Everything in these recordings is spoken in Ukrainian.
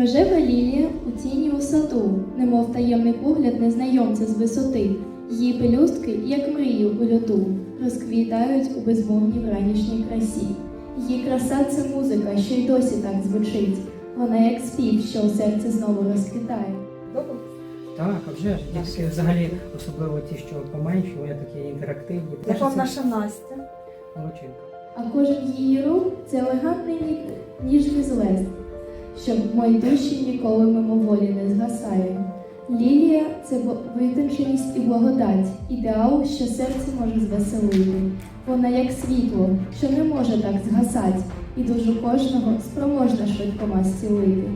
Рожева лілія у тіні у саду, немов таємний погляд незнайомця з висоти. Її пелюстки, як мрії у льоду, розквітають у безмовній вранішній красі. Її краса це музика, що й досі так звучить. Вона як спів, що у серці знову розквітає. Так, а вже ж. Дітки взагалі, особливо ті, що поменші, вони такі інтерактивні. Як це наша Настя? молодчинка. А кожен її рух це елегантний ніжний злест, що в моїй душі ніколи мимоволі не згасає. Лілія це витонченість і благодать, ідеал, що серце може звеселити. Вона як світло, що не може так згасати, і душу кожного спроможна швидкома зцілити.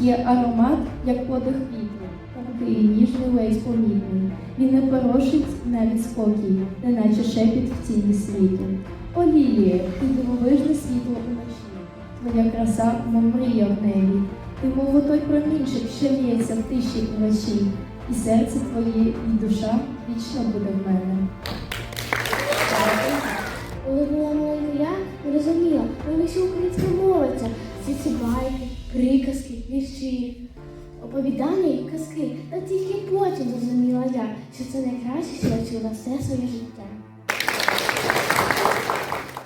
Є аромат, як подих вітру, тонкий, ледь помітний. Він не порушить навіть спокій, неначе шепіт в тіні світу. О, Лілія, ти дивовижне світло уночі, твоя краса, мов мрія в небі. Ти, мов отой промінчик, що в тиші вночі, і серце твоє, і душа вічно буде в мене. Коли була маленька я, не розуміла, навіщо українська мова ця, всі ці байки, приказки, вірші, оповідання і казки. Та тільки потім зрозуміла я, що це найкраще, що я чула все своє життя.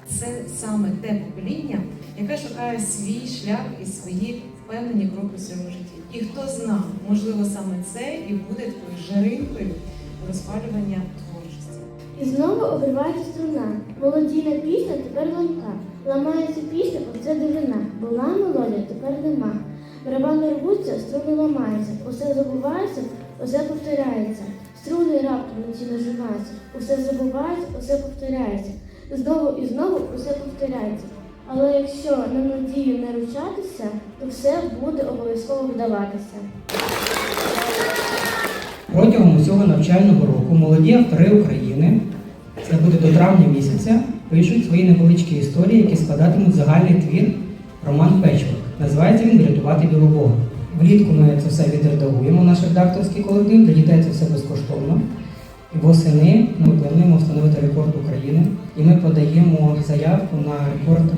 Це саме те покоління, яке шукає свій шлях і свої впевнені кроки в своєму житті. І хто зна, можливо, саме це і буде такою жаринкою розпалювання творчості. І знову обривається струна. Молодійна пісня тепер лунка. Ламається пісня, оце дивина. Була мелодія, тепер нема. Барабани рвуться, струни ламаються. Усе забувається, усе повторяється. Струни раптом ці наживаються. Усе забувається, усе повторяється. Знову і знову усе повторяється. Але якщо на надію не ручатися, то все буде обов'язково вдаватися. Протягом усього навчального року молоді автори України, це буде до травня місяця, пишуть свої невеличкі історії, які складатимуть загальний твір Роман Печворк. Називається він Врятувати білого. Влітку ми це все відредагуємо, наш редакторський колектив, для дітей це все безкоштовно. Восени ми плануємо встановити рекорд України, і ми подаємо заявку на рекорд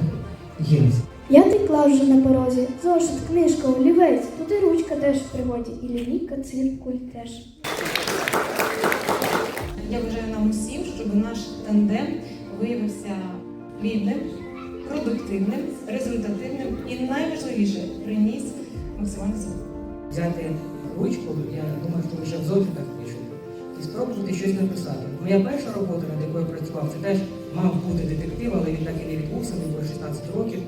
Гіннеса. Я текла вже на порозі, зошит, книжка, олівець, тут і ручка теж в пригоді, і лінійка, циркуль теж. Я бажаю нам усім, щоб наш тандем виявився плідним, продуктивним, результативним і найважливіше приніс максимальну свободу. взяти ручку, я думаю, що вже в зовсім так пишу, і спробувати щось написати. Моя перша робота, над якою працював, це теж мав бути детектив, але він так і не відбувся, мені було 16 років.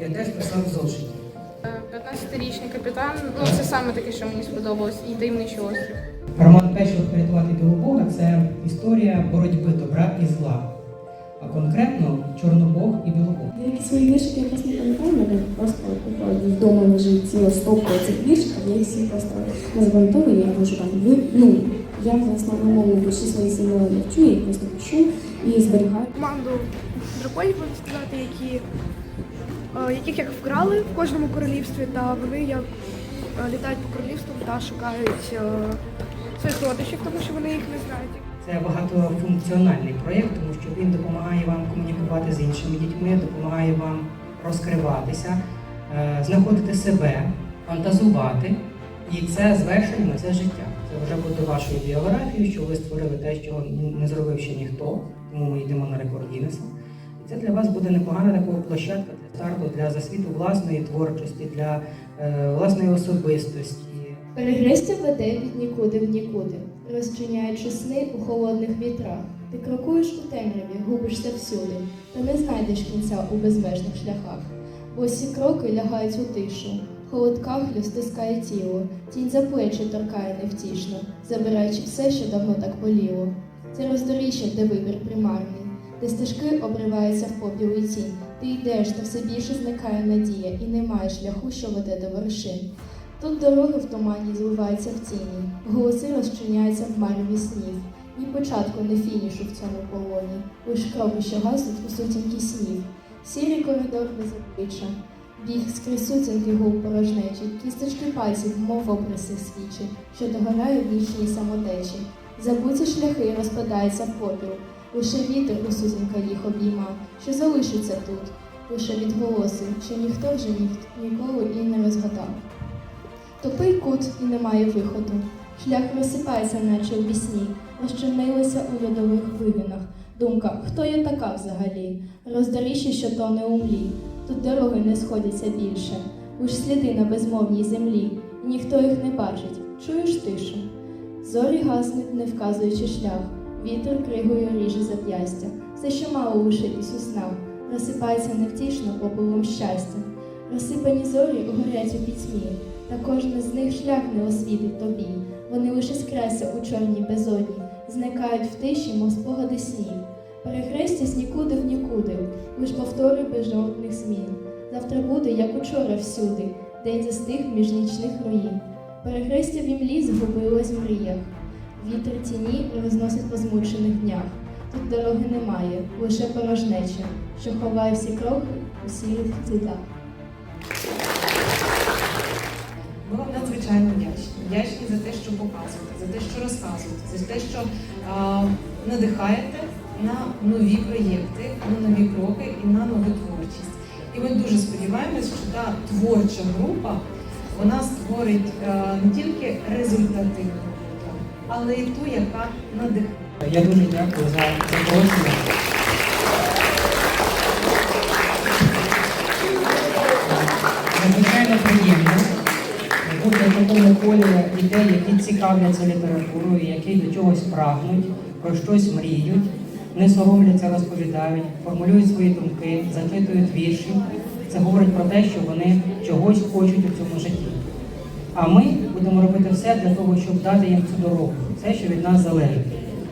Я теж писав в зошиті. 15-річний капітан, ну це саме таке, що мені сподобалось, і таємничий острів. Роман Печор «Порятувати білобога це історія боротьби добра і зла. А конкретно Чорнобог і Білобог. Деякі свої віршики я просто не пам'ятаю, мене просто вдома лежить ціла стопка цих віршиків, я їх всі просто не запам'ятовую, я можу там ви, ну, я власне на моєму душі свої не вчу, я їх просто пишу і зберігаю. Команду драконів, можна сказати, які, е, яких як вкрали в кожному королівстві, та вони як е, літають по королівствам та шукають е, своїх родичів, тому що вони їх не знають. Це багатофункціональний проєкт, тому що він допомагає вам комунікувати з іншими дітьми, допомагає вам розкриватися, знаходити себе, фантазувати. І це звершення це життя. Це вже буде вашою біографією, що ви створили те, чого не зробив ще ніхто, тому ми йдемо на рекорд Гіннеса. І це для вас буде непогана така площадка для старту, для засвіту власної творчості, для е, власної особистості. Перехрестя веде від нікуди в нікуди, розчиняючи сни у холодних вітрах. Ти крокуєш у темряві, губишся всюди, та не знайдеш кінця у безмежних шляхах. Босі кроки лягають у тишу, холод кахлю стискає тіло, тінь за плечі торкає невтішно, забираючи все, що давно так боліло. Це роздоріжжя, де вибір примарний, де стежки обриваються в попіл і тінь. Ти йдеш, та все більше зникає надія, і немає шляху, що веде до вершин. Тут дороги в тумані зливаються в тіні, голоси розчиняються в мареві снів. Ні початку, ні фінішу в цьому полоні, лиш кроки, що гаснуть у сутінки снів. Сірий коридор без обличчя, біг скрізь сутінки гул порожнечі, кісточки пальців, мов обриси свічі, що догорає в нічній самотечі. Забуті шляхи розпадаються в попіл, лише вітер у сутінка їх обійма, що залишиться тут, лише відголоси, що ніхто вже ніколи і не розгадав. Тупий кут і немає виходу. Шлях розсипається, наче у вісні, розчинилися у льодових вигинах. Думка, хто я така взагалі? Роздоріжжя, що тоне у млі. Тут дороги не сходяться більше, лиш сліди на безмовній землі, і ніхто їх не бачить. Чуєш тишу? Зорі гаснуть, не вказуючи шлях. Вітер кригою ріже зап'ястя. Все, що мало лишитись у снах, розсипається невтішно попелом щастя. Розсипані зорі горять у пітьмі, та кожна з них шлях не освітить тобі. Вони лише скряться у чорній безодні, зникають в тиші, мов спогади снів. Перехрестясь нікуди в нікуди, лиш повтори без жодних змін. Завтра буде, як учора всюди, день застиг між нічних руїн. Перехрестя в імлі згубилось в мріях. Вітер тіні розносить по змучених днях. Тут дороги немає, лише порожнеча, що ховає всі кроки у. Ми вам надзвичайно вдячні. Вдячні за те, що показуєте, за те, що розказуєте, за те, що а, надихаєте на нові проєкти, на нові кроки і на нову творчість. І ми дуже сподіваємось, що та творча група вона створить а, не тільки результативну роботу, але й ту, яка надихає. Я дуже дякую за запрошення. Дітей, які цікавляться літературою, які до чогось прагнуть, про щось мріють, не соромляться, розповідають, формулюють свої думки, зачитують вірші. Це говорить про те, що вони чогось хочуть у цьому житті. А ми будемо робити все для того, щоб дати їм цю дорогу, все, що від нас залежить.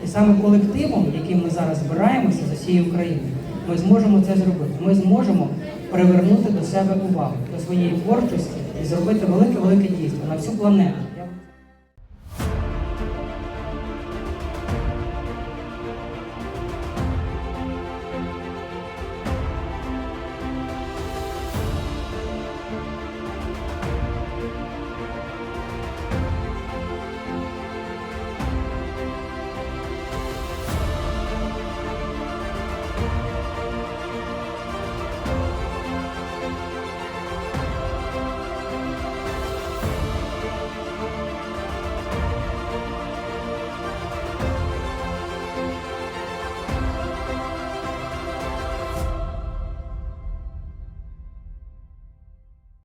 І саме колективом, яким ми зараз збираємося з усієї України, ми зможемо це зробити. Ми зможемо привернути до себе увагу, до своєї творчості і зробити велике-велике дійство на всю планету.